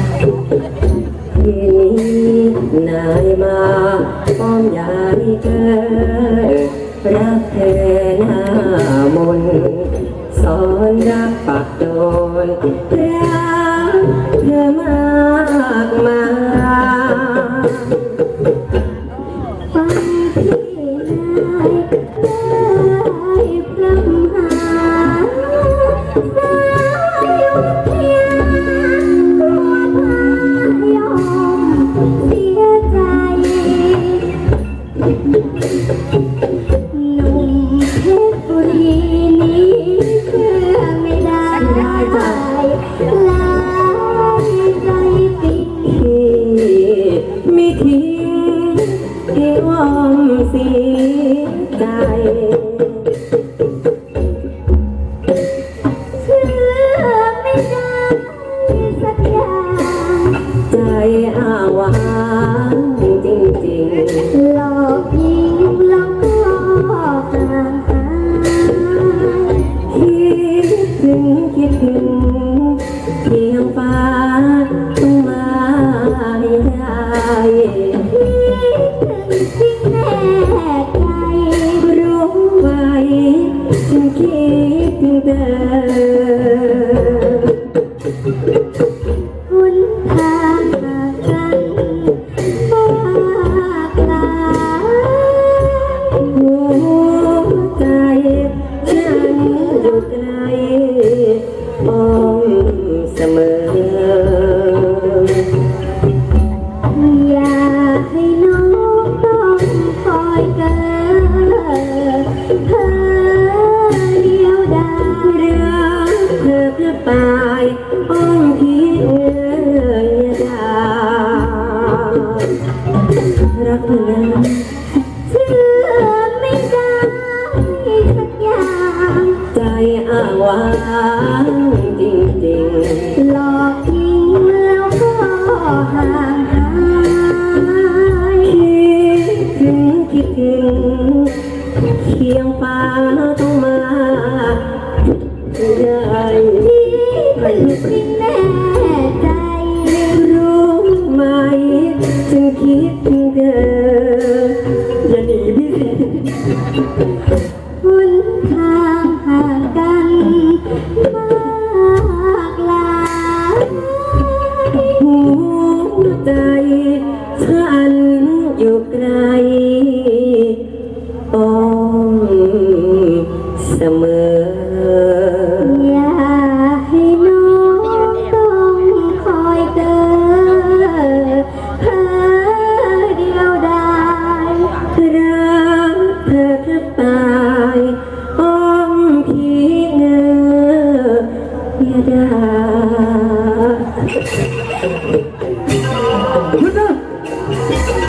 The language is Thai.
ทีนี้นายมาป้อมยายเกิดรักเธอหน้ามนสอนรักปักโดนรักเธอมากมายฟังพี่นายได้พรำหา ให้วอมเสียใจเชื่อไม่ได้สักอย่างใจอาวางจริงหลอกยิงแล้วก็ห่างหายคิดถึงคิดถึงเพียงฟ้า เธอเดียวดายรักเธอเพื่อตายอ้อมพี่เอ๋ยดารักเธอเชื่อไม่ได้สักอย่างใจอาว้าง ยงฟ้าต้องมาได้ที่เป็นสิ่งแน่ใจ รู้ไหมฉันคิดถึงเธอ อย่าหนีพี่หนทางห่างกันมากลายหัวใจฉันอ มอ อย่าให้น้องต้องคอยเกอเพอเดียวดายรักเธอแทบตายองอมพีเงืออย่าดา